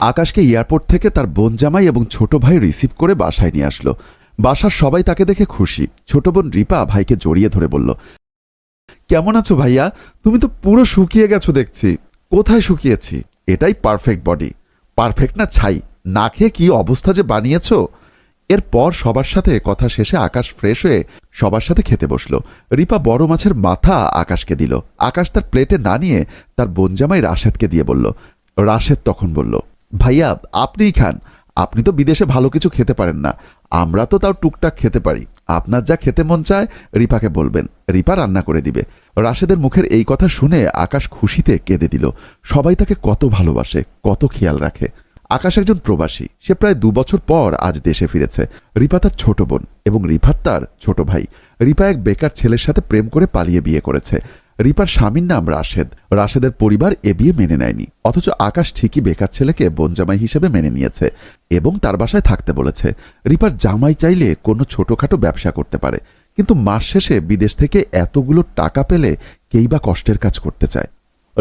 আকাশকে এয়ারপোর্ট থেকে তার বোন জামাই এবং ছোট ভাই রিসিভ করে বাসায় নিয়ে আসলো। বাসার সবাই তাকে দেখে খুশি। ছোট বোন রিপা ভাইকে জড়িয়ে ধরে বলল, কেমন আছো ভাইয়া? তুমি তো পুরো শুকিয়ে গেছো দেখছি। কোথায় শুকিয়েছি? এটাই পারফেক্ট বডি পারফেক্ট না ছাই? না খেয়ে কি অবস্থা যে বানিয়েছ? এরপর সবার সাথে কথা শেষে আকাশ ফ্রেশ হয়ে সবার সাথে খেতে বসল। রিপা বড় মাছের মাথা আকাশকে দিল। আকাশ তার প্লেটে না নিয়ে তার বোনজামাই রাশেদকে দিয়ে বলল। রাশেদ তখন বলল ভাইয়া, আপনিই খান। আপনি তো বিদেশে ভালো কিছু খেতে পারেন না। আমরা তো তাও টুকটাক খেতে পারি। আপনার যা খেতে মন চায়, রিপাকে বলবেন। রিপা রান্না করে দিবে। রাশেদের মুখের এই কথা শুনে আকাশ খুশিতে কেঁদে দিল। সবাই তাকে কত ভালোবাসে, কত খেয়াল রাখে। আকাশ একজন প্রবাসী। সে প্রায় দু বছর পর আজ দেশে ফিরেছে। রিপা তার ছোট বোন এবং রিফাত তার ছোট ভাই। রিপা এক বেকার ছেলের সাথে প্রেম করে পালিয়ে বিয়ে করেছে। রিপার স্বামীর নাম রাশেদ। রাশেদের পরিবার এ বিয়ে মেনে নেয়নি। অথচ আকাশ ঠিকই বেকার ছেলেকে বোন জামাই হিসেবে মেনে নিয়েছে এবং তার বাসায় থাকতে বলেছে। রিপার জামাই চাইলে কোনো ছোটখাটো ব্যবসা করতে পারে। কিন্তু মাস শেষে বিদেশ থেকে এতগুলো টাকা পেলে কেই বা কষ্টের কাজ করতে চায়।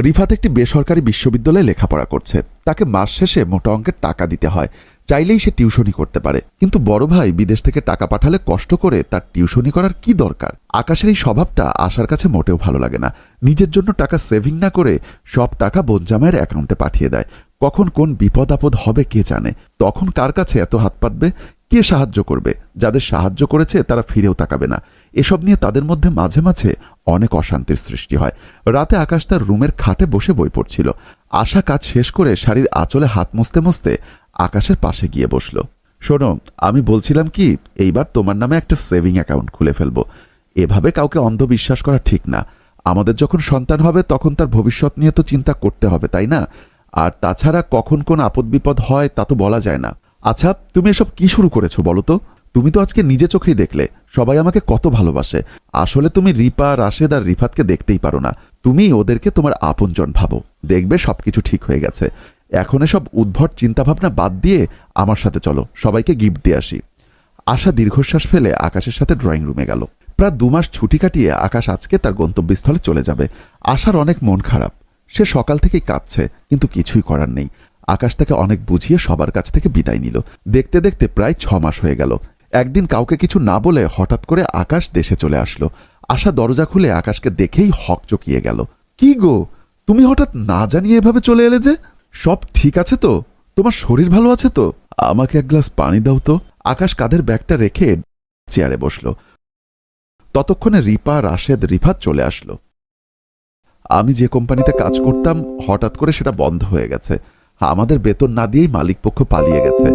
রিফাত একটি বেসরকারি বিশ্ববিদ্যালয়ে লেখাপড়া করছে। তাকে মাস শেষে মোটা অঙ্কের টাকা দিতে হয়। চাইলেই সে টিউশনি করতে পারে। কিন্তু বড় ভাই বিদেশ থেকে টাকা পাঠালে কষ্ট করে তার টিউশনি করার কি দরকার? আকাশের এই স্বভাবটা আশার কাছে মোটেও ভালো লাগে না। নিজের জন্য টাকা সেভিং না করে সব টাকা বোনজামাইয়ের অ্যাকাউন্টে পাঠিয়ে দেয়। কখন কোন বিপদ আপদ হবে কে জানে? তখন কার কাছে এত হাত পাতবে? কে সাহায্য করবে? যাদের সাহায্য করেছে, তারা ফিরেও তাকাবে না। এসব নিয়ে তাদের মধ্যে মাঝে মাঝে অনেক অশান্তির সৃষ্টি হয়। রাতে আকাশ তার রুমের খাটে বসে বই পড়ছিল। আশা কাজ শেষ করে শাড়ির আঁচলে হাত মুছতে মুছতে আকাশের পাশে গিয়ে বসল। শোনো, আমি বলছিলাম কি, এইবার তোমার নামে একটা সেভিং অ্যাকাউন্ট খুলে ফেলব। এভাবে কাউকে অন্ধবিশ্বাস করা ঠিক না। আমাদের যখন সন্তান হবে, তখন তার ভবিষ্যৎ নিয়ে তো চিন্তা করতে হবে, তাই না? আর তাছাড়া কখন কোন আপদ বিপদ হয়, তা তো বলা যায় না। আচ্ছা তুমি এসব কি শুরু করেছ বলো তো? তুমি তো আজকে নিজে চোখেই দেখলে, সবাই আমাকে কত ভালোবাসে। আসলে তুমি রিপা, রাশেদ আর রিফাতকে দেখতেই পারো না। তুমি ওদেরকে তোমার আপনজন ভাবো। দেখবে সবকিছু ঠিক হয়ে গেছে। এখন এসব উদ্ভট চিন্তাভাবনা বাদ দিয়ে আমার সাথে চলো, সবাইকে গিফট দিয়ে আসি। আশা দীর্ঘশ্বাস ফেলে আকাশের সাথে ড্রয়িং রুমে গেল। প্রায় দু মাস ছুটি কাটিয়ে আকাশ আজকে তার গন্তব্যস্থলে চলে যাবে। আশার অনেক মন খারাপ। সে সকাল থেকেই কাঁদছে, কিন্তু কিছুই করার নেই। আকাশ তাকে অনেক বুঝিয়ে সবার কাছ থেকে বিদায় নিল। দেখতে দেখতে প্রায় ছ মাস হয়ে গেল। একদিন কাউকে কিছু না বলে হঠাৎ করে আকাশ দেশে চলে আসলো। আশা দরজা খুলে আকাশকে দেখেই হক চকিয়ে গেল। কি গো? তুমি হঠাৎ না জানিয়ে এভাবে চলে এলে যে? সব ঠিক আছে তো? তোমার শরীর ভালো আছে তো? আমাকে এক গ্লাস পানি দাও তো? আকাশ কাঁধের ব্যাগটা রেখে চেয়ারে বসল। ততক্ষণে রিপা, রাশেদ রিফাত চলে আসলো। আমি যে কোম্পানিতে কাজ করতাম, হঠাৎ করে সেটা বন্ধ হয়ে গেছে। আমাদের বেতন না দিয়েই মালিক পক্ষ পালিয়ে গেছে।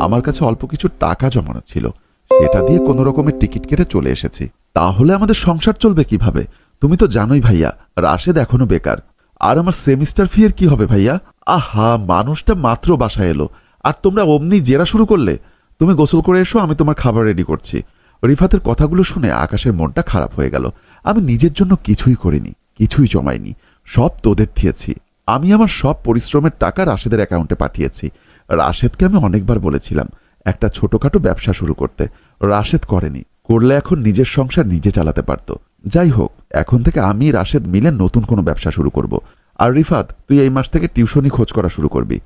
আমার কাছে অল্প কিছু টাকা জমানো ছিল। সেটা দিয়ে কোনো রকমের টিকিট কেটে চলে এসেছি। তাহলে আমাদের সংসার চলবে কীভাবে? তুমি তো জানোই ভাইয়া, রাশেদ এখনও বেকার। আর আমার সেমিস্টার ফি এর কি হবে ভাইয়া? আহা, মানুষটা মাত্র বাসায় এলো। আর তোমরা অমনি জেরা শুরু করলে? তুমি গোসল করে এসো, আমি তোমার খাবার রেডি করছি। রিফাতের কথাগুলো শুনে আকাশের মনটা খারাপ হয়ে গেল। আমি নিজের জন্য কিছুই করিনি, কিছুই জমাইনি। সব তোদের দিয়েছি। আমি আমার সব পরিশ্রমের টাকা রাশেদের অ্যাকাউন্টে পাঠিয়েছি। রাশেদকে আমি অনেকবার বলেছিলাম, একটা ছোটখাটো ব্যবসা শুরু করতে। রাশেদ করেনি, করলে এখন নিজের সংসার নিজে চালাতে পারত। যাই হোক, এখন থেকে আমি রাশেদ মিলে নতুন কোনো ব্যবসা শুরু করব। আর রিফাত, তুই এই মাস থেকে টিউশনি খোঁজ করা শুরু করবি।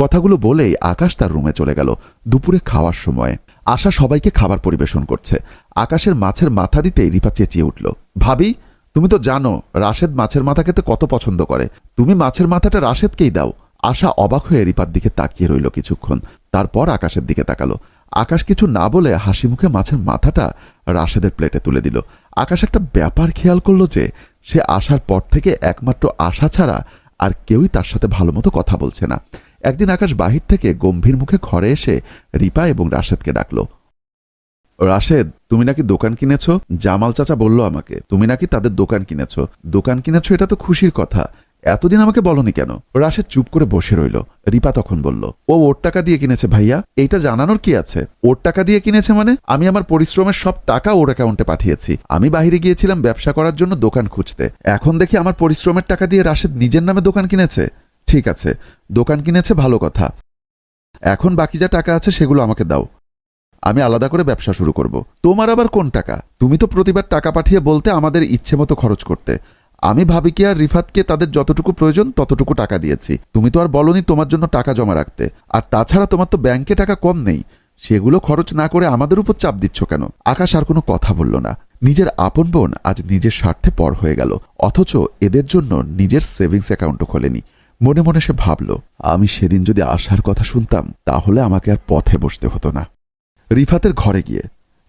কথাগুলো বলেই আকাশ তার রুমে চলে গেল, দুপুরে খাওয়ার সময়। আশা সবাইকে খাবার পরিবেশন করছে। আকাশের মাছের মাথা দিতেই রিপা চেঁচিয়ে উঠল, ভাবি তুমি তো জানো, রাশেদ মাছের মাথা খেতে কত পছন্দ করে। তুমি মাছের মাথাটা রাশেদকেই দাও। আশা অবাক হয়ে রিপার দিকে তাকিয়ে রইল কিছুক্ষণ। তারপর আকাশের দিকে তাকালো। আকাশ কিছু না বলে হাসি মুখে মাছের মাথাটা রাশেদের প্লেটে তুলে দিল। আকাশ একটা ব্যাপার খেয়াল করল যে, সে আসার পর থেকে একমাত্র আশা ছাড়া আর কেউই তার সাথে ভালো মতো কথা বলছে না। একদিন আকাশ বাহির থেকে গম্ভীর মুখে ঘরে এসে রিপা এবং রাশেদকে ডাকলো। রাশেদ, তুমি নাকি দোকান কিনেছো? জামাল চাচা বলল আমাকে, তুমি নাকি তাদের দোকান কিনেছো? দোকান কিনেছো এটা তো খুশির কথা। এতদিন আমাকে বলনি কেন? রাশেদ চুপ করে বসে রইল। রিপা তখন বলল, ও ওর টাকা দিয়ে কিনেছে ভাইয়া। এইটা জানানোর কি আছে? ওর টাকা দিয়ে কিনেছে মানে? আমি আমার পরিশ্রমের সব টাকা ওর অ্যাকাউন্টে পাঠিয়েছি। আমি বাইরে গিয়েছিলাম ব্যবসা করার জন্য দোকান খুঁজতে। এখন দেখি আমার পরিশ্রমের টাকা দিয়ে রাশেদ নিজের নামে দোকান কিনেছে? ঠিক আছে, দোকান কিনেছে ভালো কথা। এখন বাকি যা টাকা আছে সেগুলো আমাকে দাও। আমি আলাদা করে ব্যবসা শুরু করব। তোমার আবার কোন টাকা? তুমি তো প্রতিবার টাকা পাঠিয়ে বলতে আমাদের ইচ্ছে মতো খরচ করতে। আমি ভাবি কি আর রিফাতকে তাদের যতটুকু প্রয়োজন ততটুকু টাকা দিয়েছি। তুমি তো আর বলনি তোমার জন্য টাকা জমা রাখতে। আর তাছাড়া তোমার তো ব্যাংকে টাকা কম নেই। সেগুলো খরচ না করে আমাদের উপর চাপ দিচ্ছ কেন? আকাশ আর কোনো কথা বলল না। নিজের আপন বোন আজ নিজের স্বার্থে পর হয়ে গেল। অথচ এদের জন্য নিজের সেভিংস অ্যাকাউন্টও খোলেনি। মনে মনে সে ভাবল, আমি সেদিন যদি আসার কথা শুনতাম, তাহলে আমাকে আর পথে বসতে হতো না। রিফাতের ঘরে গিয়ে।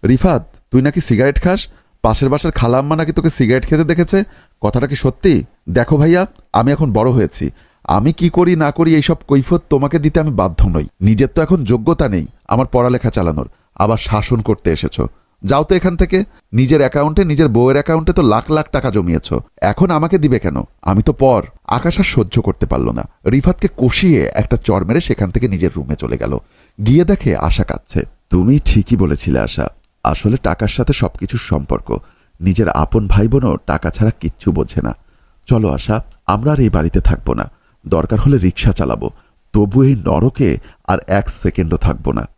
রিফাত, তুই নাকি সিগারেট খাস? পাশের বাসার খালাম্মা নাকি তোকে সিগারেট খেতে দেখেছে? কথাটা কি সত্যি? দেখো ভাইয়া, আমি এখন বড় হয়েছি। আমি কি করি না করি এইসব কৈফত তোমাকে দিতে আমি বাধ্য নই। নিজের তো এখন যোগ্যতা নেই আমার পড়ালেখা চালানোর। আবার শাসন করতে এসেছ। যাও তো এখান থেকে। নিজের অ্যাকাউন্টে, নিজের বউয়ের অ্যাকাউন্টে তো লাখ লাখ টাকা জমিয়েছ। এখন আমাকে দিবে কেন? আমি তো পর। আকাশ আর সহ্য করতে পারল না। রিফাতকে কষিয়ে একটা চর মেরে সেখান থেকে নিজের রুমে চলে গেল। গিয়ে দেখে আশা কাঁদছে। তুমি ঠিকই বলেছিলে, আশা। আসলে টাকার সাথে সবকিছুর সম্পর্ক। নিজের আপন ভাই বোনও টাকা ছাড়া কিচ্ছু বোঝে না। চলো, আশা, আমরা আর এই বাড়িতে থাকব না। দরকার হলে রিক্সা চালাবো। তবু এই নরকে আর এক সেকেন্ডও থাকব না।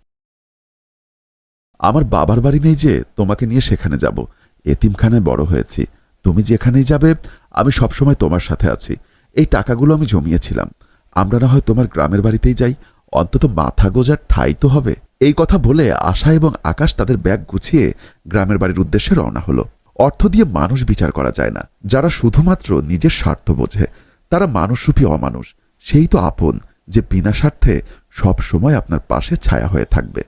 আমার বাবার বাড়ি নেই যে, তোমাকে নিয়ে সেখানে যাব। এতিমখানায় বড় হয়েছি। তুমি যেখানেই যাবে, আমি সবসময় তোমার সাথে আছি। এই টাকাগুলো আমি জমিয়েছিলাম। আমরা না হয় তোমার গ্রামের বাড়িতেই যাই। অন্তত মাথা গোজার ঠাই তো হবে। এই কথা বলে আশা এবং আকাশ তাদের ব্যাগ গুছিয়ে গ্রামের বাড়ির উদ্দেশ্যে রওনা হলো। অর্থ দিয়ে মানুষ বিচার করা যায় না। যারা শুধুমাত্র নিজের স্বার্থ বোঝে, তারা মানুষরূপী অমানুষ। সেই তো আপন যে বিনা স্বার্থে সব সময় আপনার পাশে ছায়া হয়ে থাকবে।